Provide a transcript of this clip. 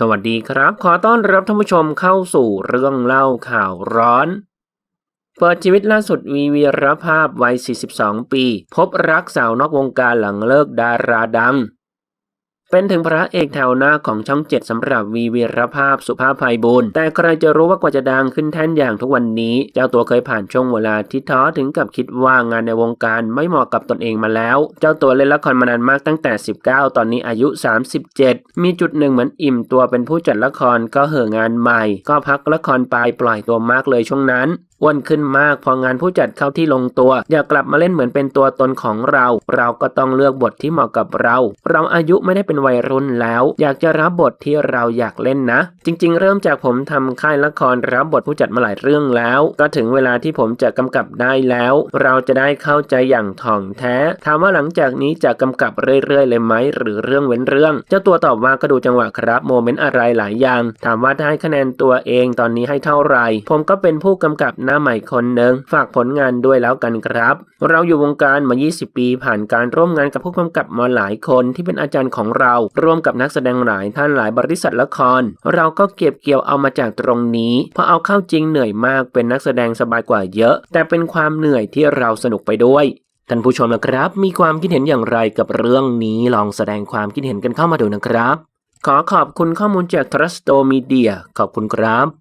สวัสดีครับ ขอต้อนรับท่านผู้ชมเข้าสู่เรื่องเล่าข่าวร้อน เปิดชีวิตล่าสุดวีวีรภาพวัย 42 ปี พบรักสาวนอกวงการหลังเลิกดาราดัง เป็นถึงพระเอกแถวหน้าของช่องเจ็ดสำหรับวีวีรภาพสุภาพไพบูลย์แต่ใครจะรู้ว่ากว่าจะดังขึ้นแท่นอย่างทุกวันนี้ เจ้าตัวเคยผ่านช่วงเวลาที่ท้อถึงกับคิดว่างานในวงการไม่เหมาะกับตนเองมาแล้ว เจ้าตัวเล่นละครมานานมากตั้งแต่ 19 ตอนนี้อายุ 37 มีจุดหนึ่งเหมือนอิ่มตัวเป็นผู้จัดละครก็เห่องานใหม่ ก็พักละครไปปล่อยตัวมากเลยช่วงนั้นอ้วนขึ้นมากพองานผู้จัดเข้าที่ลงตัว อยากกลับมาเล่นเหมือนเป็นตัวตนของเรา เราก็ต้องเลือกบทที่เหมาะกับเรา เราอายุไม่ได้เป็นวัยรุ่นแล้ว อยากจะรับบทที่เราอยากเล่นนะ จริง ๆ เริ่มจากผมทำค่ายละครรับบทผู้จัดมาหลายเรื่องแล้ว ก็ถึงเวลาที่ผมจะกำกับได้แล้ว เราจะได้เข้าใจอย่างถ่องแท้ ถามว่าหลังจากนี้จะกำกับเรื่อยๆเลยไหมหรือเรื่องเว้นเรื่อง เจ้าตัวตอบว่าก็ดูจังหวะครับโมเมนต์อะไรหลายอย่าง ถามว่าได้คะแนนตัวเองตอนนี้ให้เท่าไหร่ ผมก็เป็นผู้กำกับหน้าใหม่คนหนึ่งฝากผลงานด้วยแล้วกันครับ เราอยู่วงการมา 20 ปีผ่านการร่วมงานกับผู้กำกับมาหลายคนที่เป็นอาจารย์ของเราร่วมกับนักแสดงหลายท่านหลายบริษัทละคร เราก็เก็บเกี่ยวเอามาจากตรงนี้พอเอาเข้าจริงเหนื่อยมากเป็นนักแสดงสบายกว่าเยอะ แต่เป็นความเหนื่อยที่เราสนุกไปด้วยท่านผู้ชมนะครับ มีความคิดเห็นอย่างไรกับเรื่องนี้ลองแสดงความคิดเห็นกันเข้ามาดูนะครับ ขอขอบคุณข้อมูลจาก Trust Media ขอบคุณครับ